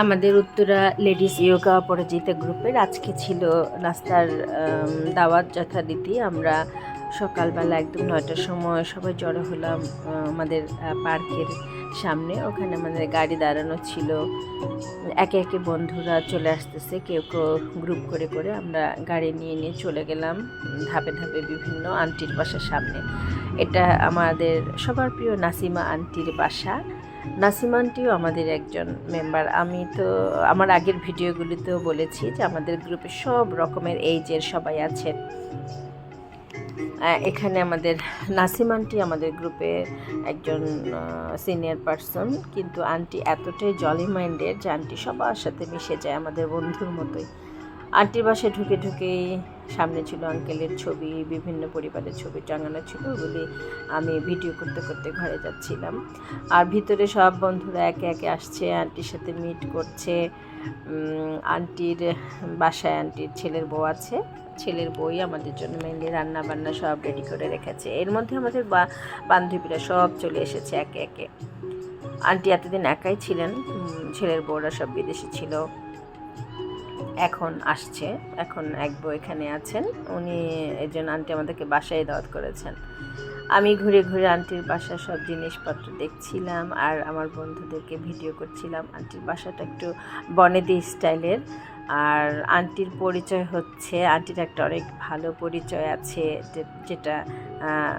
আমাদের Uttara ladies yoga অপরাজিতা গ্রুপের আজকে ছিল নাস্তার দাওয়াত যথারীতি। আমরা সকালবেলা একদম নয়টার সময় সবাই জড়ো হলাম আমাদের পার্কের সামনে। ওখানে আমাদের গাড়ি দাঁড়ানো ছিল। একে একে বন্ধুরা চলে আসতেছে, কেউ কেউ গ্রুপ করে করে আমরা গাড়ি নিয়ে নিয়ে চলে গেলাম, ধাপে ধাপে বিভিন্ন আন্টির বাসার সামনে। এটা আমাদের সবার প্রিয় নাসিমা আন্টির বাসা। নাসিমা আন্টিও আমাদের একজন মেম্বার আমি তো, আমার আগের ভিডিওগুলিতেও বলেছি যে আমাদের গ্রুপে সব রকমের এইজের সবাই আছেন এখানে আমাদের নাসিমানটি আমাদের গ্রুপে একজন সিনিয়র পার্সন কিন্তু আন্টি এতটাই জলি মাইন্ডের যে আন্টি সবার সাথে মিশে যায় আমাদের বন্ধুর মতোই। আন্টির বাসায় ঢুকে ঢুকেই সামনে ছিল আঙ্কেলের ছবি, বিভিন্ন পরিবারের ছবি টাঙানো ছিল ওগুলি আমি ভিডিও করতে করতে ঘরে যাচ্ছিলাম। আর ভিতরে সব বন্ধুরা একে একে আসছে আন্টির সাথে মিট করছে। আন্টির বাসায় আন্টির ছেলের বউ আছে। ছেলের বই আমাদের জন্য মেনলি রান্না বান্না সব রেডি করে রেখেছে। এর মধ্যে আমাদের বান্ধবীরা সব চলে এসেছে একে একে। আন্টি এতদিন একাই ছিলেন। ছেলের বউরা সব বিদেশে ছিল। এখন আসছে, এখন এক বউ এখানে আছেন। উনি এই জন্য আন্টি আমাদেরকে বাসায় দাওয়াত করেছেন। আমি ঘুরে ঘুরে আন্টির বাসার সব জিনিসপত্র দেখছিলাম আর আমার বন্ধুদেরকে ভিডিও করছিলাম। আন্টির বাসাটা একটু বনেদি স্টাইলের। আর আন্টির পরিচয় হচ্ছে, আন্টির একটা অনেক ভালো পরিচয় আছে যেটা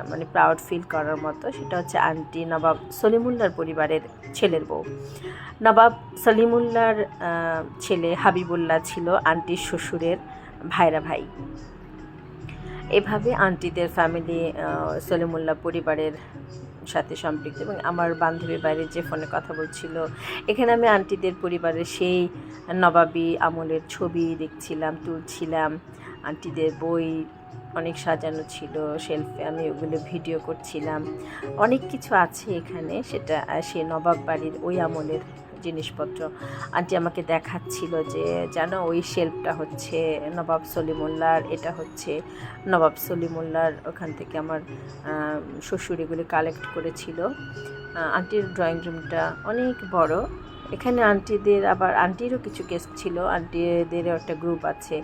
মানে প্রাউড ফিল করার মতো। সেটা হচ্ছে আন্টি নবাব সলিমুল্লার পরিবারের ছেলের বউ। নবাব সলিমুল্লার ছেলে হাবিবুল্লাহ ছিল আন্টির শ্বশুরের ভাইরা ভাই। এভাবে আন্টিদের ফ্যামিলি সলিমুল্লাহ পরিবারের সাথে সম্পৃক্ত এবং আমার বান্ধবীর বাইরে যে ফোনে কথা বলছিল এখানে আমি আন্টিদের পরিবারের সেই নবাবী আমলের ছবি দেখছিলাম তুলছিলাম। আন্টিদের বই অনেক সাজানো ছিল শেলফে আমি ওগুলো ভিডিও করছিলাম। অনেক কিছু আছে এখানে সেটা আহ, সে নবাব বাড়ির ওই আমলের জিনিসপত্র। আন্টি আমাকে দেখাচ্ছিল যে, জানো, ওই শেলফটা হচ্ছে নবাব সলিমুল্লার, এটা হচ্ছে নবাব সলিমুল্লার ওখান থেকে আমার শ্বশুর এগুলি কালেক্ট করেছিল। আন্টির ড্রয়িং রুমটা অনেক বড়। এখানে আন্টিদের আবার, আন্টিরও কিছু কেস ছিল, আন্টিদেরও একটা গ্রুপ আছে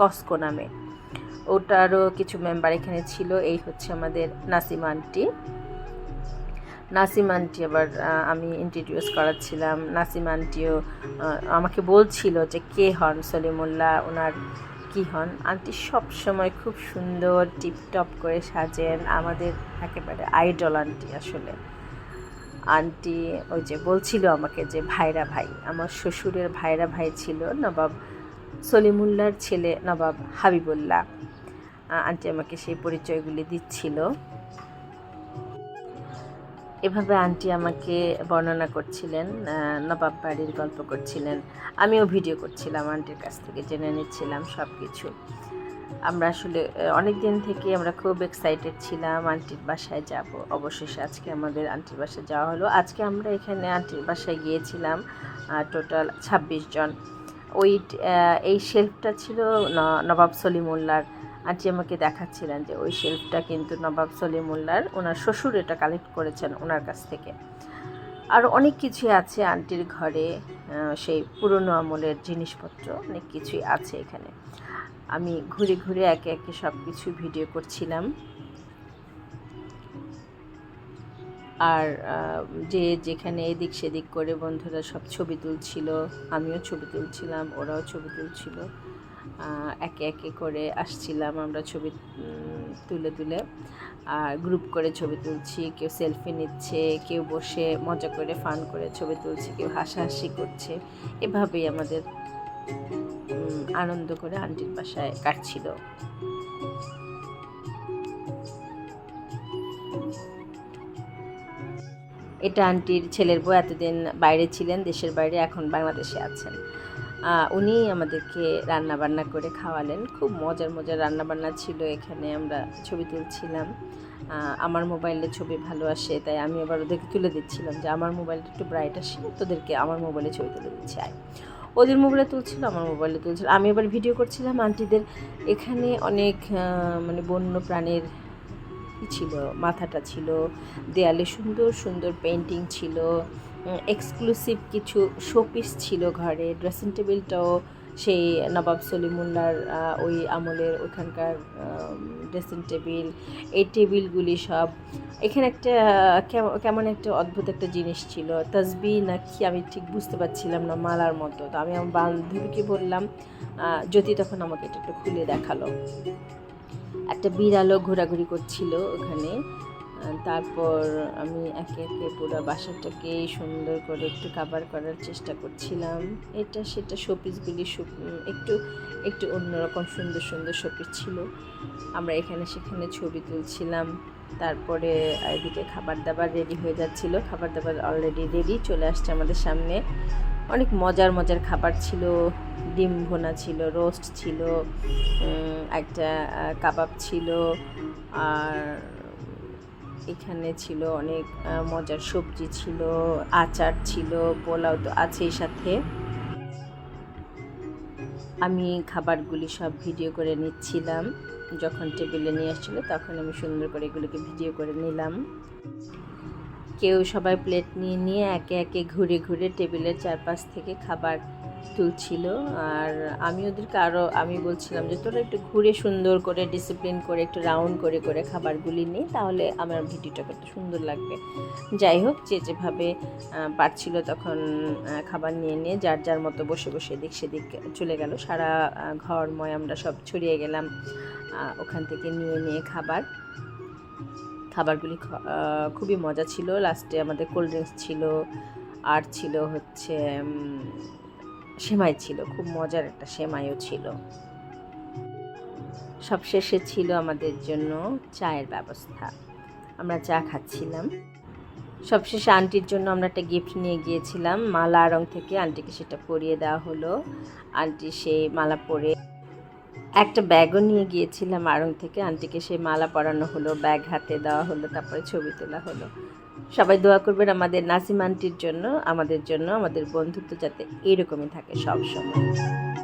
কসকো নামে। ওটারও কিছু মেম্বার এখানে ছিল, এই হচ্ছে আমাদের নাসিমা আন্টি। নাসিম আন্টি আবার আমি ইন্ট্রোডিউস করাচ্ছিলাম। নাসিম আন্টিও আমাকে বলছিল যে, কে হন সলিমুল্লাহ? ওনার কি হন? আন্টি সব সময় খুব সুন্দর, টিপটপ করে সাজেন। আমাদের একেবারে আইডল আন্টি আসলে। আন্টি ওই যে বলছিল আমাকে যে, ভাইরা ভাই, আমার শ্বশুরের ভাইরা ভাই ছিল নবাব সলিমুল্লার ছেলে নবাব হাবিবুল্লাহ। আন্টি আমাকে সেই পরিচয়গুলি দিচ্ছিল। এভাবে আন্টি আমাকে বর্ণনা করছিলেন নবাব বাড়ির গল্প করছিলেন। আমিও ভিডিও করছিলাম আন্টির কাছ থেকে, জেনে নিচ্ছিলাম সব কিছু আমরা আসলে অনেক দিন থেকে আমরা খুব এক্সাইটেড ছিলাম আন্টির বাসায় যাব। অবশেষে আজকে আমাদের আন্টির বাসায় যাওয়া হলো। আজকে আমরা এখানে আন্টির বাসায় গিয়েছিলাম টোটাল ছাব্বিশ জন। ওই এই শেলফটা ছিল নবাব সলিমুল্লার আন্টি আমাকে দেখাচ্ছিলেন যে ওই শেলফটা কিন্তু নবাব সলিমুল্লার ওনার শ্বশুর এটা কালেক্ট করেছেন ওনার কাছ থেকে। আর অনেক কিছুই আছে আন্টির ঘরে সেই পুরনো আমলের জিনিসপত্র অনেক কিছুই আছে এখানে। আমি ঘুরে ঘুরে একে একে সব কিছু ভিডিও করছিলাম। আর যে যেখানে এদিক সেদিক করে বন্ধুরা সব ছবি তুলছিল, আমিও ছবি তুলছিলাম, ওরাও ছবি তুলছিল। একে একে করে আসছিলাম আমরা ছবি তুলে তুলে। আর গ্রুপ করে ছবি তুলছি, কেউ সেলফি নিচ্ছে, কেউ বসে মজা করে ফান করে ছবি তুলছে, কেউ হাসাহাসি করছে। এভাবেই আমাদের আনন্দ করে আন্টির বাসায় কাটছিল। এটা আন্টির ছেলের বউ এতদিন বাইরে ছিলেন, দেশের বাইরে, এখন বাংলাদেশে আছেন। উনি আমাদেরকে রান্না বান্না করে খাওয়ালেন। খুব মজার মজার রান্না বান্না ছিল এখানে, আমরা ছবি তুলছিলাম। আমার মোবাইলে ছবি ভালো আসে, তাই আমি আবার ওদেরকে তুলে দিচ্ছিলাম যে, আমার মোবাইলটা একটু ব্রাইট আসে, তোদেরকে আমার মোবাইলে ছবি তুলে দিচ্ছি, আয়। ওদের মোবাইলে তুলছিল, আমার মোবাইলে তুলছিল। আমি এবার ভিডিও করছিলাম আন্টিদের এখানে অনেক মানে বন্য প্রাণীর ছিল, মাথাটা ছিল, দেয়ালে সুন্দর সুন্দর পেন্টিং ছিল। এক্সক্লুসিভ কিছু শোপিস ছিল ঘরে। ড্রেসিং টেবিলটাও সেই নবাব সলিমুল্লার ওই আমলের ওখানকার ড্রেসিং টেবিল এই টেবিলগুলি সব। এখানে একটা কেমন একটা অদ্ভুত একটা জিনিস ছিল। তসবি নাকি আমি ঠিক বুঝতে পারছিলাম না মালার মতো। তো আমি আমার বান্ধবীকে বললাম জ্যোতি তখন আমাকে এটা একটু খুলে দেখাল। একটা বিড়ালও ঘোরাঘুরি করছিল ওখানে। তারপর আমি একে একে পুরো বাসাটাকে সুন্দর করে একটু কাভার করার চেষ্টা করছিলাম। এটা সেটা শোপিসগুলি একটু একটু অন্যরকম সুন্দর সুন্দর শোপিস ছিল। আমরা এখানে সেখানে ছবি তুলছিলাম। তারপরে এদিকে খাবার দাবার রেডি হয়ে যাচ্ছিল। খাবার দাবার অলরেডি রেডি চলে আসছে আমাদের সামনে। অনেক মজার মজার খাবার ছিল। ডিম ভোনা ছিল রোস্ট ছিল একটা কাবাব ছিল, আর এখানে ছিল অনেক মজার সবজি ছিল, আচার ছিল, পোলাও তো আছেই সাথে। আমি খাবারগুলি সব ভিডিও করে নিচ্ছিলাম। যখন টেবিলে নিয়ে আসছিল তখন আমি সুন্দর করে এগুলোকে ভিডিও করে নিলাম। কেউ সবাই প্লেট নিয়ে নিয়ে একে একে ঘুরে ঘুরে টেবিলের চারপাশ থেকে খাবার তুলছিল আর আমি ওদেরকে আরও আমি বলছিলাম যে, তোরা একটু ঘুরে সুন্দর করে ডিসিপ্লিন করে, একটু রাউন্ড করে করে খাবারগুলি নিই তাহলে আমার ভিডিওটা করতে সুন্দর লাগবে। যাই হোক, যে যেভাবে পারছিল তখন খাবার নিয়ে নিয়ে যার যার মতো বসে বসে এদিক সেদিক চলে গেল। সারা ঘরময় আমরা সব ছড়িয়ে গেলাম ওখান থেকে নিয়ে নিয়ে খাবার। খাবারগুলি খুবই মজা ছিল। লাস্টে আমাদের কোল্ড ড্রিঙ্কস ছিল। আর ছিল হচ্ছে সেমাই ছিল, খুব মজার একটা সেমাইও ছিল। সব শেষে ছিল আমাদের জন্য চায়ের ব্যবস্থা। আমরা চা খাচ্ছিলাম। সবশেষে আন্টির জন্য আমরা একটা গিফট নিয়ে গিয়েছিলাম। মালা রং থেকে আন্টিকে সেটা পরিয়ে দেওয়া হলো। আন্টি সেই মালা পরে একটা ব্যাগও নিয়ে গিয়েছিলাম আড়ং থেকে। আন্টিকে সেই মালা পরানো হলো, ব্যাগ হাতে দেওয়া হলো, তারপরে ছবি তোলা হলো। সবাই দোয়া করবেন আমাদের নাসিম আন্টির জন্য, আমাদের জন্য, আমাদের বন্ধুত্ব যাতে এরকমই থাকে সব সময়